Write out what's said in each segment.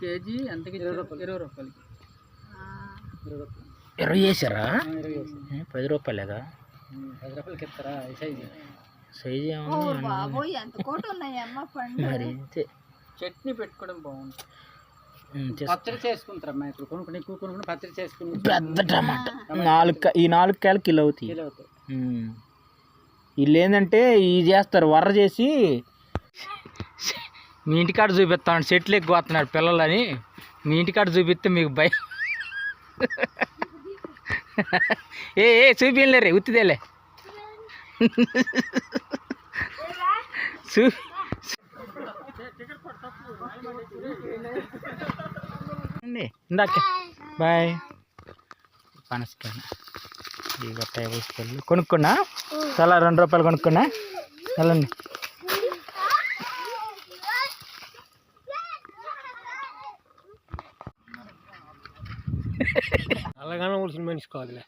KG ఎంతకి ఇరవై రూపాయలు. ఇరవై రూపాయలకి. ఇరవై వేసారా పది రూపాయలేగా పది రూపాయలకి ఇస్తారా? సైజు? సైజు మరి చట్నీ పెట్టుకోవడం బాగుంది. పచ్చడి చేసుకుంటారమ్మా ఇప్పుడు కొనుక్కుని ఎక్కువ కొనుక్కుని పచ్చడి చేసుకుని పెద్ద టమాటా. నాలుగు ఈ నాలుగు కాయలు కిలో అవుతాయి. కిలో అవుతాయి. వీళ్ళు ఏంటంటే ఇవి చేస్తారు వర్ర చేసి మీ ఇంటికాడ చూపిస్తాను చెట్లు ఎక్కువ వస్తున్నాడు పిల్లలని. మీ ఇంటికాడ చూపిస్తే మీకు భయం. ఏ ఏ చూపించలేరే ఉత్తిదేలే. చూ ఇందాక. బాయ్. పనసకాయ వేసుకెళ్ళి కొనుక్కున్నా? చాలా రెండు రూపాయలు కొనుక్కున్నా? వెళ్ళండి. ఊసిన మనిషి కాదులే.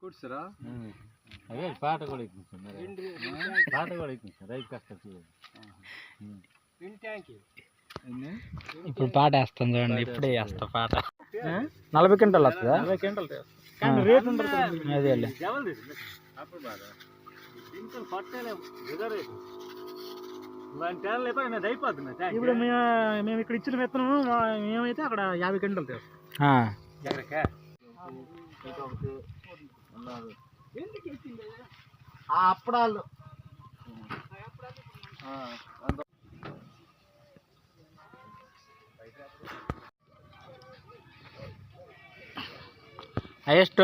కూర్చురా అదే పాట కూడా పాట కూడా రైతు కష్టం ఇప్పుడు పాట వేస్తాను చూడండి ఇప్పుడే వేస్తా. పాట. నలభై క్వింటాలు వస్తుందా? నలభై క్వింటల్ కానీ రేట్ ఉండదు అదే ఇప్పుడు మేము మేము ఇక్కడ ఇచ్చిన విత్తనం మేమైతే అక్కడ యాభై తెస్తాం. ఎక్కడికా ఆ అప్పడాలు. Highest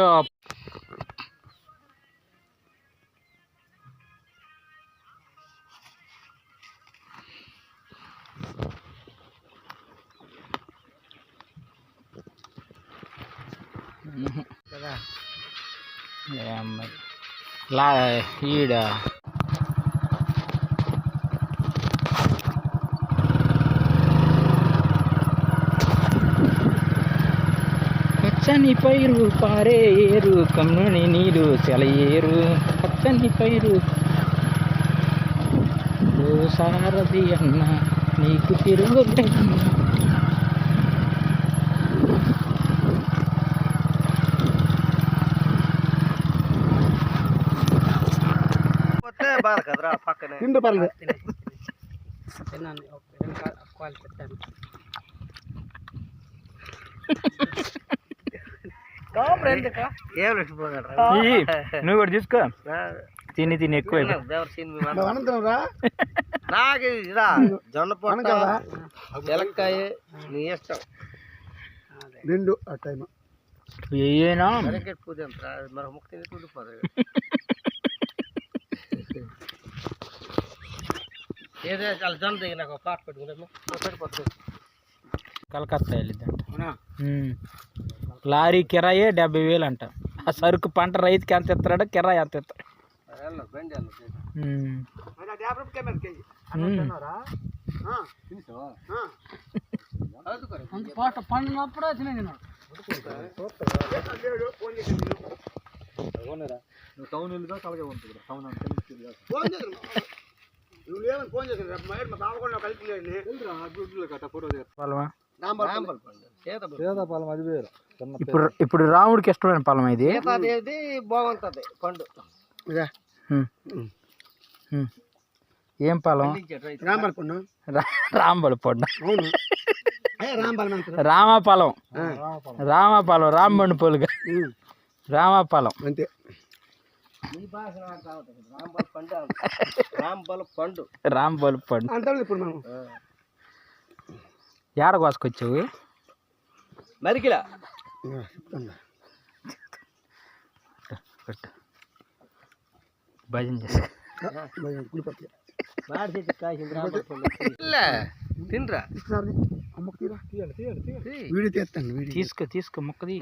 లా ఈడ పచ్చని పైరు పారే ఏరు కమ్ముని నీరు సెలయేరు పచ్చని పైరు ఓ సారథి అన్న నీకు తిరుగు బాధ కదరా పక్కనే? తిండి పర్లేదు తిన్నాను. కాలు పెట్టాను ఏం నువ్వు కూడా తీసుకో. తిని తిని ఎక్కువ నాకు ఇదా జొన్న పొట్ట నీ ఇష్టం. రెండు ఆ టైం ఏనా వెనకెట్ పూజ ఎంత మరి ముక్కు తిని తుండిపోతుంది ఏదో చాలా నాకు కలకత్తా వెళ్ళిద్దంట. లారీ కిరాయే డెబ్బై వేలు అంట. ఆ సరుకు పంట రైతుకి ఎంత ఇస్తాడో కిరాయి ఎంత ఇస్తాడు. పాట పండినప్పుడు నువ్వు టౌన్ వెళ్ళిగా కలగే ఉంటుంది టౌన్ అంటే ఫోన్ చేసి నువ్వు లేవని ఫోన్ చేసి మా మా బావ కూడా కలిపి గుడ్లు కట్ట ఫోటో పొలమా? రాంబల్ సీతాఫలం అది వేరు. ఇప్పుడు ఇప్పుడు రాముడికి ఇష్టమైన పొలం ఇది? బాగుంటది పండు. ఏం పొలం. రాంబల్ పండు. రా- రాంబడి పొడి. అవును. రాంబల్ రామపలం. రామపలం. రాంబండి పొలుగా. రామపలం. అంతే. కావట్లేదు. రాంబల్ పండు ఏడ కోసుకొచ్చావు? మరికిలా. భజన చేసి గుడిపత్తి. మాడి చెట్టు కాసింది రాంబల్ పండు. ఇల్లే, తినరా. అమ్మకు తీరా. తీయాలి తీయాలి తీయాలి తీ. వీడియో తీస్తాను వీడియో. తీసుకో తీసుకో మొక్కది.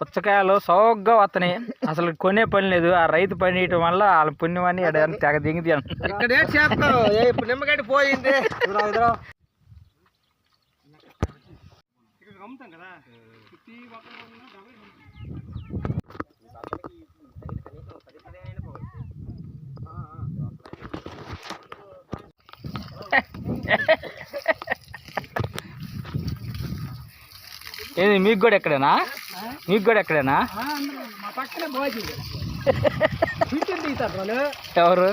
పుచ్చకాయలు సౌగ్గా వస్తున్నాయి అసలు కొనే పని లేదు. ఆ రైతు పని చేయటం వల్ల వాళ్ళ పుణ్యం అని తెగ దింగి చేస్తారు నిమ్మగడ్డ పోయింది. ఏది మీకు కూడా ఎక్కడేనా మీకు కూడా ఎక్కడేనా? మా పక్కనే తీస్తారు వాళ్ళు ఎవరు?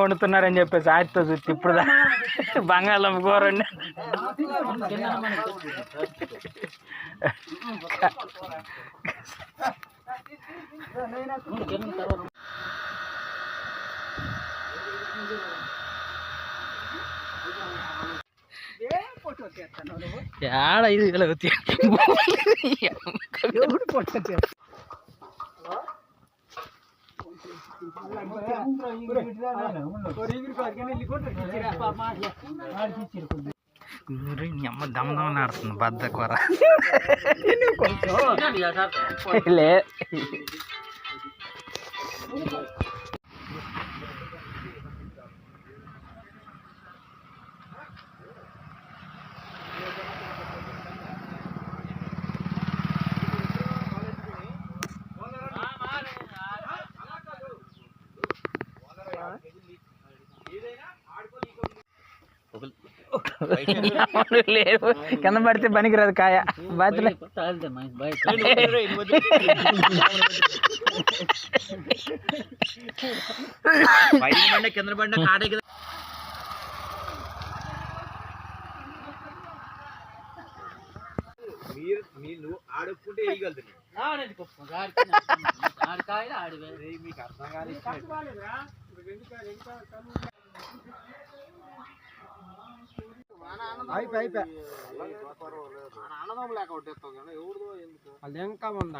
వండుతున్నారని చెప్పేసి ఆటితో చూసి ఇప్పుడు బంగాళం కూరండి ಯಾಡ ಇದು ಇಲ್ಲ ಗೊತ್ತಿ ஒரு இங்கிருக்கு அதுக்கான இல்லி கொண்டு பாப்பா ஆடி சீச்சிருக்கு అమ్మ దమ్ దమ్ ఆడుతుంది బద్ద కూర లే లేదు కింద పడితే పనికిరాదు కాయ బాధ్యలే కింద బండ కాడే మీరు మీరు ఆడుకుంటే వేయగలుగుతుంది మీకు అర్థం కాదు వాళ్ళు ఇంకా ఉందా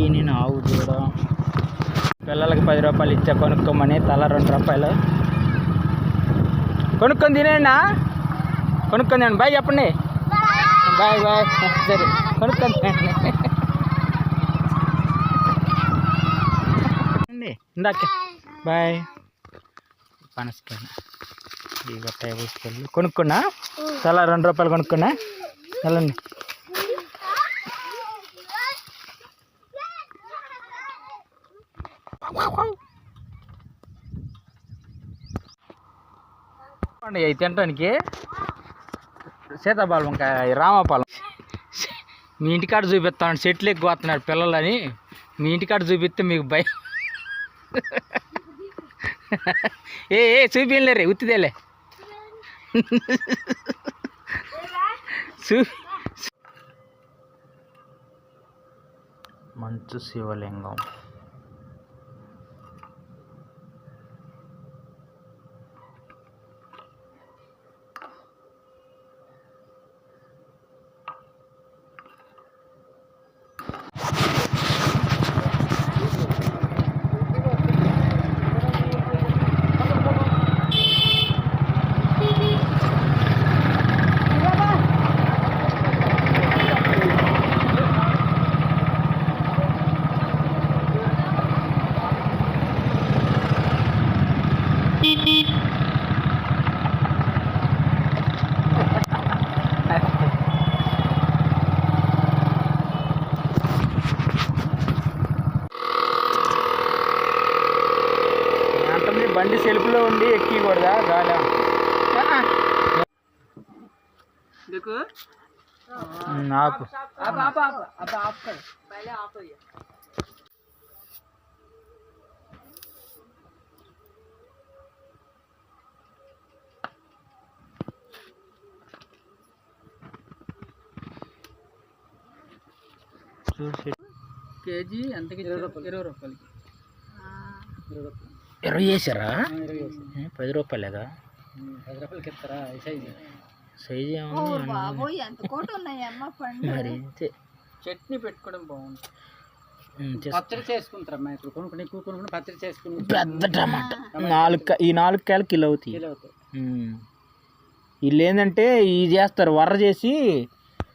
ఈయన నేను ఆవు దూడ. పిల్లలకి పది రూపాయలు ఇచ్చా కొనుక్కోమని తల రెండు రూపాయలు. కొనుక్కొని తినేనా కొనుక్కొని తినండి. బాయ్ చెప్పండి. Bye bye. సరే కొనుక్కొని తినండి. ఇందాక బాయ్. పనసుకొని ఇవి గట్టాయి పూసుకెళ్ళి కొనుక్కున్నా? చాలా రెండు రూపాయలు కొనుక్కున్నా? వెళ్ళండి. అవి తినటానికి సీతాపాలం ఇంకా రామఫలం. మీ ఇంటికాడ చూపిస్తాను చెట్లు ఎక్కువ వస్తున్నాడు పిల్లలని. మీ ఇంటికాడ చూపిస్తే మీకు భయం. ఏ ఏ చూపించలేరే ఉత్తిదేలే. చూ. మంచు శివలింగం. ఆపు చూసి కేజీ ఎంతకి ఇరవై రూపాయలు ఇరవై రూపాయలకి ఇరవై వేసారా. పది రూపాయలేగా పది రూపాయలకి ఇస్తారా? సైజు. సైజు బాబోయ్ ఎంత కోట ఉన్నాయమ్మ పండు మరి అంతే. చట్నీ పెట్టుకోవడం బాగుంది. పచ్చడి చేసుకుంటారమ్మా ఇప్పుడు? కొనుక్కుని ఎక్కువ కొనుక్కుని పచ్చడి చేసుకుని పెద్ద టమాటా. నాలుగు ఈ నాలుగు కాయలు కిలో అవుతాయి. ఫీల్ అవుతాయి. వీళ్ళు ఏంటంటే ఇవి చేస్తారు వర్ర చేసి